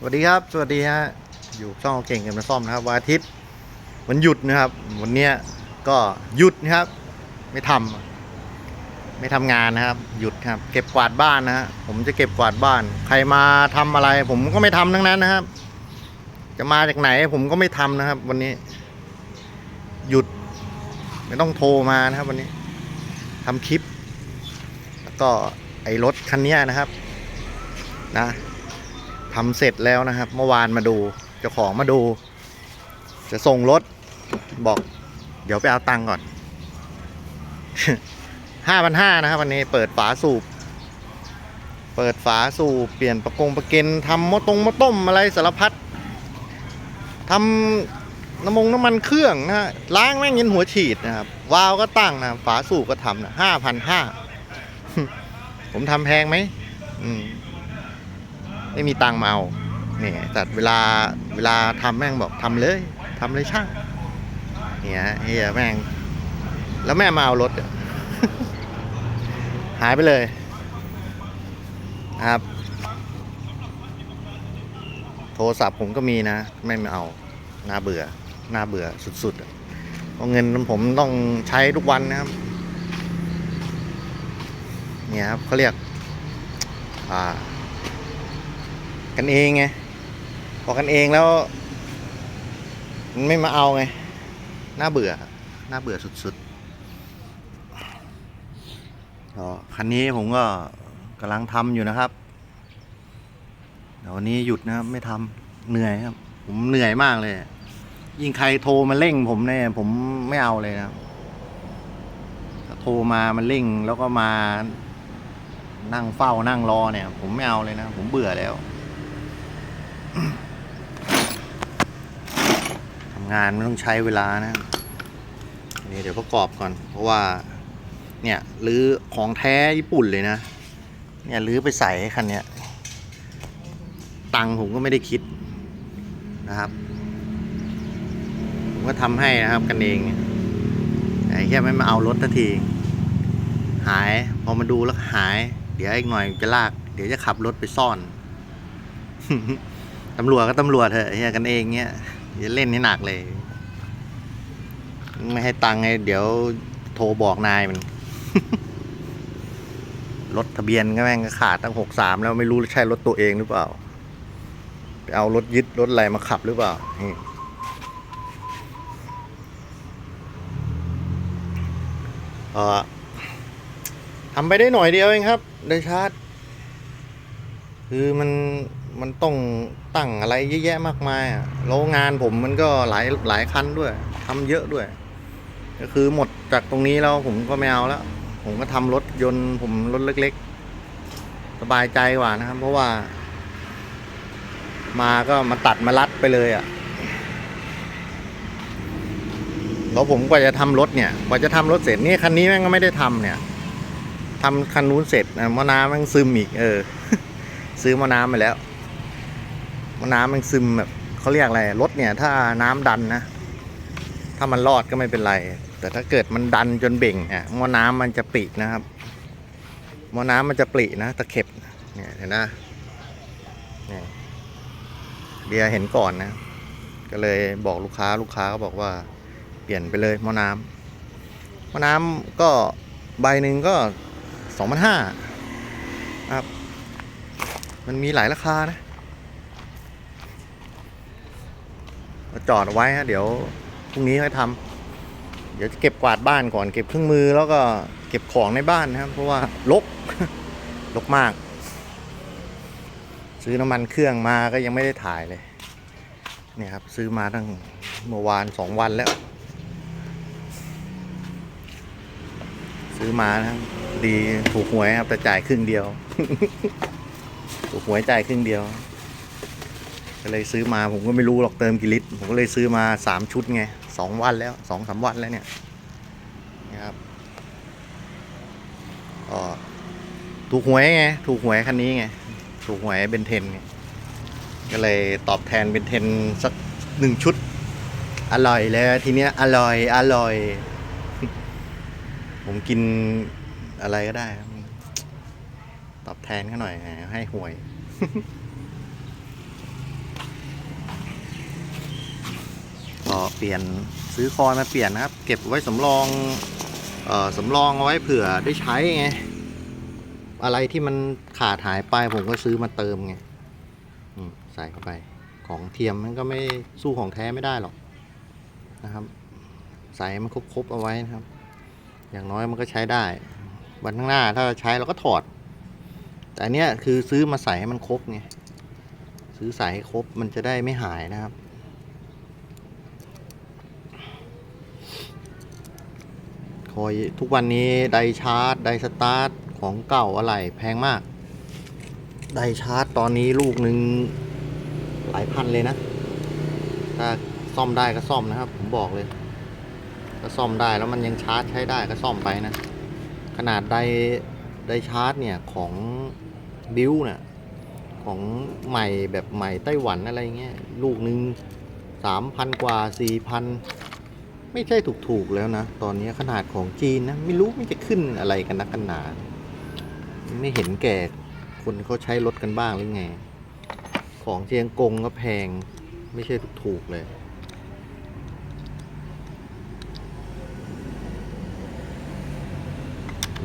สวัสดีครับ สวัสดีฮะ อยู่ช่องเก่งกันมาซ่อมนะครับวันอาทิตย์วันหยุดนะครับ วันเนี้ยก็หยุดนะครับ ไม่ทำไม่ทำงานนะครับ หยุดครับ เก็บกวาดบ้านนะฮะ ผมจะเก็บกวาดบ้าน ใครมาทำอะไร ผมก็ไม่ทำทั้งนั้นนะครับ จะมาจากไหนผมก็ไม่ทำนะครับ วันนี้ หยุด ไม่ต้องโทรมานะครับ วันนี้ทำคลิป แล้วก็ไอ้รถคันนี้นะครับ นะ ทำเสร็จแล้วนะครับ เมื่อวานมาดูเจ้าของมาดู จะส่งรถบอก เดี๋ยวไปเอาตังก่อนห้าพันห้านะครับวันนี้เปิดฝาสูบ เปิดฝาสูบ เปลี่ยนประกงประเกนทำมอตรงมอต้มอะไรสารพัดทำน้ำมงน้ำมันเครื่องนะฮะล้างแม่งย็นหัวฉีดนะครับ วาล์วก็ตั้งนะ ฝาสูบก็ทำนะห้าพันห้าผมทำแพงไหมอืม ไม่มีตังค์มาเอาเนี่ยแต่เวลาเวลาทำแม่งบอกทำเลยทำเลยช่างเนี่ยเฮียแม่ง แล้วแม่มาเอารถหายไปเลยครับ โทรศัพท์ผมก็มีนะ ไม่มาเอาน่าเบื่อน่าเบื่อสุดๆเพราะเงินผมต้องใช้ทุกวันนะครับ เนี่ยครับเขาเรียก อ่า กันเองไงพอกันเองแล้ว มันไม่มาเอาไงน่าเบื่อน่าเบื่อสุดๆก็คันนี้ผมก็กำลังทำอยู่นะครับเดี๋ยววันนี้หยุดนะครับไม่ทำเหนื่อยครับ ผมเหนื่อยมากเลย ยิ่งใครโทรมาเร่งผมเนี่ยผมไม่เอาเลยนะครับโทรมามันเร่งแล้วก็มานั่งเฝ้านั่งรอเนี่ย ผมไม่เอาเลยนะ ผมเบื่อแล้ว ทำงานไมันต้องใช้เวลานะนี่เดี๋ยวประกอบก่อน เพราะว่า เนี่ยรื้อของแท้ญี่ปุ่นเลยนะ เนี่ยรื้อไปใส่ให้คันเนี้ย ตังค์ผมก็ไม่ได้คิดนะครับผมก็ทำให้นะครับกันเองเนี่ยแต่แค่ไม่มาเอารถทันที หายพอมาดูแล้วหาย เดี๋ยวอีกหน่อยจะลาก เดี๋ยวจะขับรถไปซ่อน ตำรวจก็ตำรวจเถอะเฮียกันเองเงี้ยอย่าเล่นให้หนักเลย ไม่ให้ตังค์ไงเดี๋ยวโทรบอกนายมันรถทะเบียนก็แม่งก็ขาดตั้งหกสามแล้วไม่รู้ใช่รถตัวเองหรือเปล่า ไปเอารถยึดรถอะไรมาขับหรือเปล่าเออทำไปได้หน่อยเดียวเองครับ ได้ชาร์จ คือมันมันต้องตั้งอะไรเยอะแยะมากมายอะแล้วงานผมมันก็หลายหลายคันด้วยทำเยอะด้วย ก็คือหมดจากตรงนี้แล้วผมก็ไม่เอาแล้ว ผมก็ทำรถยนต์ ผมรถเล็ก ๆ สบายใจกว่านะครับ เพราะว่า มาก็มาตัดมารัดไปเลยอะแล้วผมกว่าจะทำรถเนี่ยกว่าจะทำรถเสร็จนี่คันนี้แม่งก็ไม่ได้ทำเนี่ยทำคันนู้นเสร็จนะมะนาวแม่งซึมอีกเออ ซื้อมะน้ำไปแล้วมะน้ำมันซึมแบบเขาเรียกอะไรรถเนี่ย ถ้าน้ำดันนะ ถ้ามันรอดก็ไม่เป็นไร แต่ถ้าเกิดมันดันจนเบ่งเนี่ยมะน้ำมันจะปรินะครับมะน้ำมันจะปรินะตะเข็บเนี่ยเห็นนะเนี่ยเบียเห็นก่อนนะ ก็เลยบอกลูกค้าลูกค้าก็บอกว่า เปลี่ยนไปเลยมะน้ำมะน้ำก็ใบหนึ่งก็สองพันห้าครับ มันมีหลายราคานะเราจอดไว้ฮะเดี๋ยวพรุ่งนี้ค่อยทำเดี๋ยวจะเก็บกวาดบ้านก่อนเก็บเครื่องมือแล้วก็เก็บของในบ้านนะครับ เพราะว่าลกลกมาก ซื้อน้ำมันเครื่องมาก็ยังไม่ได้ถ่ายเลยเนี่ยครับซื้อมาตั้งเมื่อวานสองวันแล้ว ซื้อมานะดีถูกหวยครับแต่จ่ายครึ่งเดียว ถูกหวยจ่ายครึ่งเดียว ก็เลยซื้อมาผมก็ไม่รู้หรอกเติมกี่ลิตร ผมก็เลยซื้อมาสามชุดไงสองวันแล้วสองสามวันแล้วเนี่ยนะครับก็ถูกหวยไงถูกหวยคันนี้ไงถูกหวยเบนเทนไงก็เลยตอบแทนเบนเทนสักหนึ่งชุด อร่อยเลยทีเนี้ยอร่อยอร่อย ผมกินอะไรก็ได้ครับ แทนเขาหน่อยให้หวย ก็เปลี่ยนซื้อคอยมาเปลี่ยนนะครับ เก็บไว้สำรองเออสำรองเอาไว้เผื่อได้ใช้ไง อะไรที่มันขาดหายไปผมก็ซื้อมาเติมไงใส่เข้าไปของเทียมมันก็ไม่สู้ของแท้ไม่ได้หรอกนะครับ ใส่มันครบๆเอาไว้นะครับ อย่างน้อยมันก็ใช้ได้ วันข้างหน้าถ้าใช้เราก็ถอด แต่อันเนี้ยคือซื้อมาใส่ให้มันครบไงซื้อใส่ให้ครบมันจะได้ไม่หายนะครับ คอยทุกวันนี้ไดชาร์จไดสตาร์ทของเก่าอะไรแพงมาก ไดชาร์จตอนนี้ลูกหนึ่งหลายพันเลยนะ ถ้าซ่อมได้ก็ซ่อมนะครับ ผมบอกเลยถ้าซ่อมได้แล้วมันยังชาร์จใช้ได้ก็ซ่อมไปนะ ขนาดได ไดชาร์จเนี่ยของบิวเนี่ยของใหม่แบบใหม่ไต้หวันอะไรเงี้ยลูกหนึ่งสามพันกว่าสี่พันไม่ใช่ถูกๆแล้วนะ ตอนนี้ขนาดของจีนนะ ไม่รู้มันจะขึ้นอะไรกันนักกันหนา ไม่เห็นแก่คนเขาใช้รถกันบ้างหรือไง ของเชียงกงก็แพงไม่ใช่ถูกๆเลย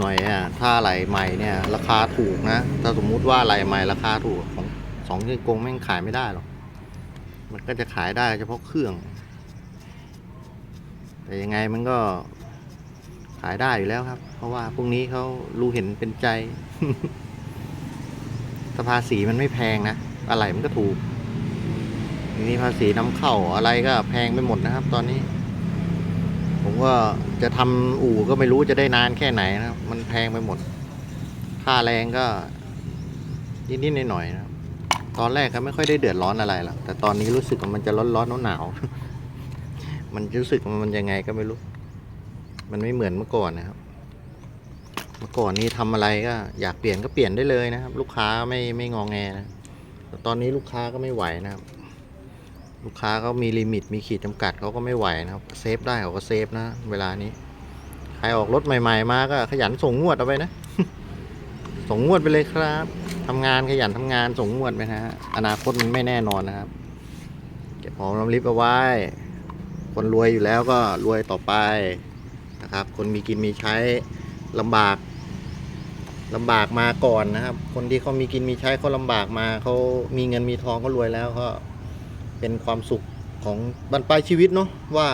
หน่อยอะถ้าอะไรใหม่เนี่ยราคาถูกนะ ถ้าสมมุติว่าอะไรใหม่ราคาถูกของสองเชียงกงแม่งขายไม่ได้หรอก มันก็จะขายได้เฉพาะเครื่อง แต่ยังไงมันก็ขายได้อยู่แล้วครับ เพราะว่าพวกนี้เขารู้เห็นเป็นใจสภาษีมันไม่แพงนะ อะไรมันก็ถูกทีนี้ภาษีนำเข้าอะไรก็แพงไปหมดนะครับ ตอนนี้ ผมก็จะทำอู่ก็ไม่รู้จะได้นานแค่ไหนนะมันแพงไปหมด ค่าแรงก็นิดๆหน่อยๆนะตอนแรกก็ไม่ค่อยได้เดือดร้อนอะไรหรอกแต่ตอนนี้รู้สึกว่ามันจะร้อนๆหนาวมันรู้สึกว่ามันยังไงก็ไม่รู้ มันไม่เหมือนเมื่อก่อนนะครับ เมื่อก่อนนี้ทำอะไรก็ อยากเปลี่ยนก็เปลี่ยนได้เลยนะครับ ลูกค้าไม่ไม่งองแงนะแต่ตอนนี้ลูกค้าก็ไม่ไหวนะครับ ลูกค้าเขามีลิมิตมีขีดจำกัดเขาก็ไม่ไหวนะครับเซฟได้เขาก็เซฟนะเวลานี้ใครออกรถใหม่ ๆ มาก็ขยันส่งงวดเอาไปนะ ส่งงวดไปเลยครับทำงานขยันทำงานส่งงวดไปนะฮะอนาคตมันไม่แน่นอนนะครับเก็บหอมรอมริบเอาไว้ คนรวยอยู่แล้วก็รวยต่อไปนะครับ คนมีกินมีใช้ลำบากลำบากมาก่อนนะครับ คนที่เขามีกินมีใช้เขาลำบากมาเขามีเงินมีทองเขารวยแล้วก็ เป็นความสุขของบรรปลายชีวิตเนาะว่า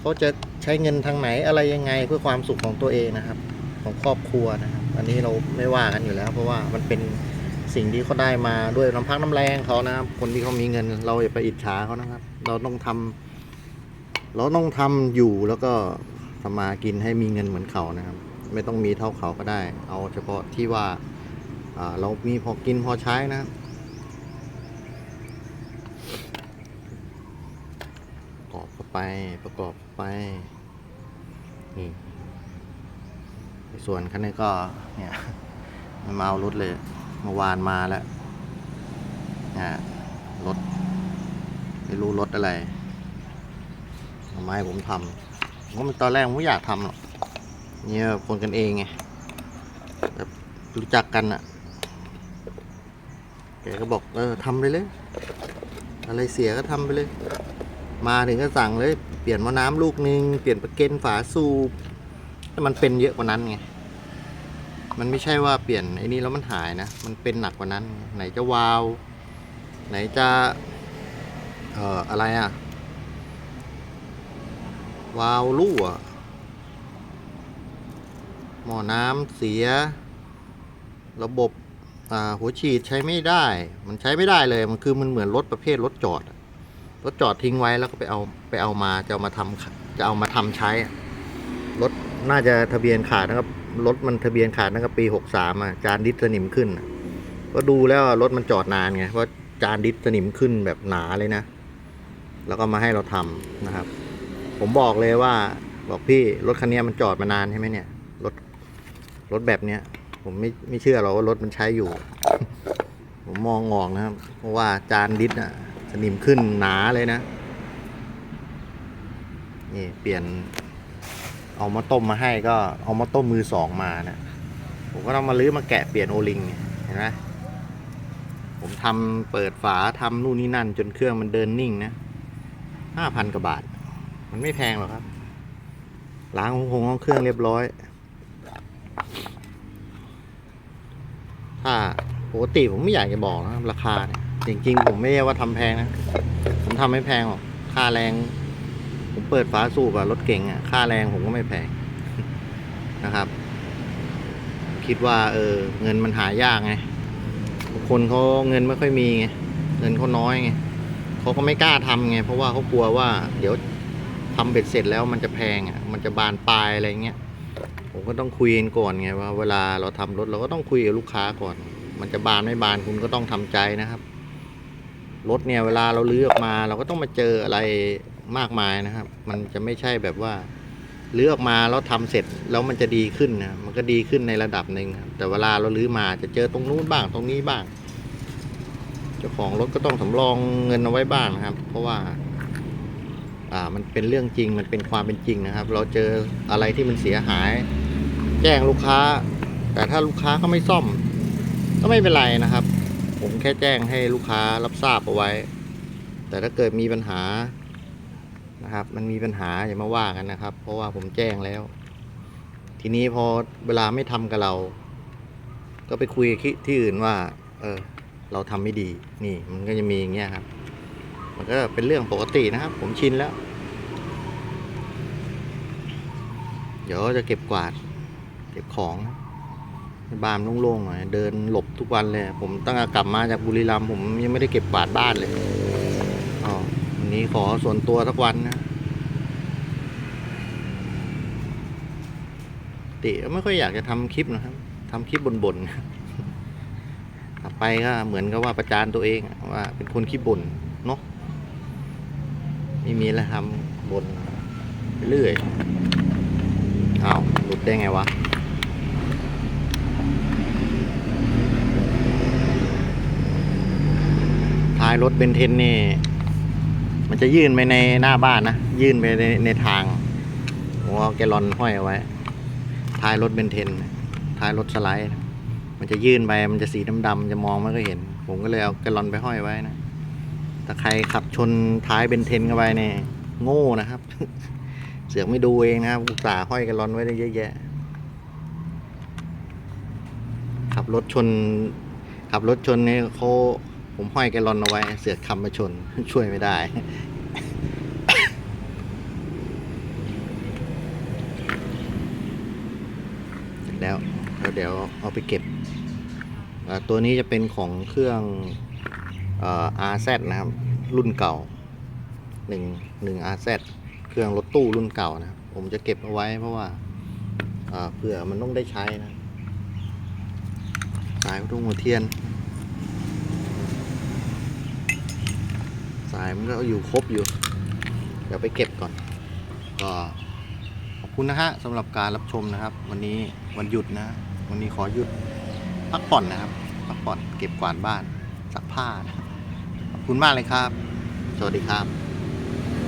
เขาจะใช้เงินทางไหนอะไรยังไงเพื่อความสุขของตัวเองนะครับ ของครอบครัวนะครับ อันนี้เราไม่ว่ากันอยู่แล้ว เพราะว่ามันเป็นสิ่งที่เขาได้มาด้วยน้ำพักน้ำแรงเขานะครับ คนที่เขามีเงิน เราอย่าไปอิจฉาเขานะครับ เราต้องทำเราต้องทำอยู่แล้วก็ทำมากินให้มีเงินเหมือนเขานะครับ ไม่ต้องมีเท่าเขาก็ได้ เอาเฉพาะที่ว่าอ่าเรามีพอกินพอใช้นะครับประกอบเข้า ไปประกอบไปนี่ส่วนคันนี้ก็เนี่ยมันมาเอารถเลยเมื่อวานมาแล้วเนี่ยรถไม่รู้รถอะไรทำไมผมทำผมก็มันตอนแรกผมไม่อยากทำหรอกเนี่ยคนกันเองไงแบบรู้จักกันอะแกก็บอกเออทำไปเลย อะไรเสียก็ทำไปเลย มาถึงก็สั่งเลย เปลี่ยนมาน้ำลูกนึง เปลี่ยนประเก็นฝาสูบแต่มันเป็นเยอะกว่านั้นไง มันไม่ใช่ว่าเปลี่ยนไอ้นี่แล้วมันหายนะ มันเป็นหนักกว่านั้น ไหนจะวาล์วไหนจะเอ่ออะไรอะวาล์วรั่วหม้อน้ำเสีย ระบบอ่าหัวฉีดใช้ไม่ได้ มันใช้ไม่ได้เลย มันคือมันเหมือนรถประเภทรถจอด รถจอดทิ้งไว้แล้วก็ไปเอาไปเอามาจะเอามาทำจะเอามาทำใช้ รถน่าจะทะเบียนขาดนะครับ รถมันทะเบียนขาดตั้งแต่ปีหกสามอะจานดิสสนิมขึ้นก็ดูแล้วรถมันจอดนานไงเพราะจานดิสสนิมขึ้นแบบหนาเลยนะ แล้วก็มาให้เราทำนะครับ ผมบอกเลยว่าบอกพี่รถคันนี้มันจอดมานานใช่ไหมเนี่ยรถรถแบบเนี้ยผมไม่ไม่เชื่อหรอกว่ารถมันใช้อยู่ ผมมองออกนะครับ เพราะว่าจานดิสอะ สนิมขึ้นหนาเลยนะ นี่เปลี่ยน เอามาต้มมาให้ก็เอามาต้มมือสองมานะ ผมก็ต้องมาลื้อมาแกะเปลี่ยนโอลิงเห็นไหมผมทำเปิดฝาทำนู่นนี่นั่น จนเครื่องมันเดินนิ่งนะห้าพันกว่าบาท มันไม่แพงหรอกครับล้างของคงห้องเครื่องเรียบร้อย ถ้าปกติผมไม่อยากจะบอกนะครับราคาเนี่ย จริงๆผมไม่ได้ว่าทำแพงนะ ผมทำไม่แพงหรอก ค่าแรง ผมเปิดฟ้าสูบอะรถเก่งอะค่าแรงผมก็ไม่แพงนะครับ คิดว่า เออ เงินมันหายากไงบางคนเขาเงินไม่ค่อยมีไงเงินเขาน้อยไงเขาก็ไม่กล้าทำไงเพราะว่าเขากลัวว่า เดี๋ยวทำเบ็ดเสร็จแล้วมันจะแพงอะ มันจะบานปลายอะไรเงี้ยผมก็ต้องคุยกันก่อนไงว่าเวลาเราทำรถเราก็ต้องคุยกับลูกค้าก่อน มันจะบานไม่บานคุณก็ต้องทำใจนะครับ รถเนี่ยเวลาเราลื้อออกมา เราก็ต้องมาเจออะไรมากมายนะครับ มันจะไม่ใช่แบบว่าลื้อออกมาแล้วทำเสร็จแล้วมันจะดีขึ้นนะมันก็ดีขึ้นในระดับหนึ่งครับแต่เวลาเราลื้อมาจะเจอตรงนู้นบ้างตรงนี้บ้าง เจ้าของรถก็ต้องสำรองเงินเอาไว้บ้างนะครับ เพราะว่า อ่ามันเป็นเรื่องจริงมันเป็นความเป็นจริงนะครับ เราเจออะไรที่มันเสียหาย แจ้งลูกค้า แต่ถ้าลูกค้าเขาไม่ซ่อม ก็ไม่เป็นไรนะครับ ผมแค่แจ้งให้ลูกค้ารับทราบเอาไว้ แต่ถ้าเกิดมีปัญหานะครับ มันมีปัญหาอย่ามาว่ากันนะครับ เพราะว่าผมแจ้งแล้ว ทีนี้พอเวลาไม่ทำกับเรา ก็ไปคุยที่ที่อื่นว่า เออ เราทำไม่ดี นี่ มันก็จะมีอย่างเงี้ยครับ มันก็เป็นเรื่องปกตินะครับ ผมชินแล้ว เดี๋ยวจะเก็บกวาด เก็บของ บ้านโล่งๆหน่อยเดินหลบทุกวันเลย ผมตั้งแต่กลับมาจากบุรีรัมย์ผมยังไม่ได้เก็บกวาดบ้านเลยอ๋อวันนี้ขอส่วนตัวสักวันนะติไม่ค่อยอยากจะทำคลิปนะครับทำคลิปบ่นๆต่อไปก็เหมือนกับว่าประจานตัวเองว่าเป็นคนขี้บ่นเนาะไม่มีอะไรทำบ่นเรื่อยอ้าวหลุดได้ไงวะายรถเบนเทนนี่ มันจะยื่นไปในหน้าบ้านนะ ยื่นไปในในทางผมเอาแกลอนห้อยเอาไว้ ท้ายรถเบนเทน ท้ายรถสไลด์ มันจะยื่นไปมันจะสีดำๆจะมองไม่ก็เห็น ผมก็เลยเอาแกลอนไปห้อยไว้นะถ้าใครขับชนท้ายเบนเทนเข้าไปเนี่ยโง่นะครับ เสือกไม่ดูเองนะครับอุตส่าห์ห้อยแกลลอนไว้ได้เยอะแยะขับรถชนขับรถชนเนี่ยเขา ผมห้อยแกลอนเอาไว้ เสือกคำมาชนช่วยไม่ได้เสร็จแล้วเดี๋ยวเอาไปเก็บ ตัวนี้จะเป็นของเครื่องเอ่อ RZ นะครับ รุ่นเก่าหนึ่งหนึ่ง RZ เครื่องรถตู้รุ่นเก่านะครับ ผมจะเก็บเอาไว้เพราะว่าอ่าเผื่อมันต้องได้ใช้นะสายวัตถุหัวเทียน สายมันก็อยู่ครบอยู่ เดี๋ยวไปเก็บก่อน ก็ขอบคุณนะฮะสำหรับการรับชมนะครับ วันนี้วันหยุดนะ วันนี้ขอหยุดพักผ่อนนะครับพักผ่อนเก็บกวาดบ้านซักผ้านะขอบคุณมากเลยครับ สวัสดีครับ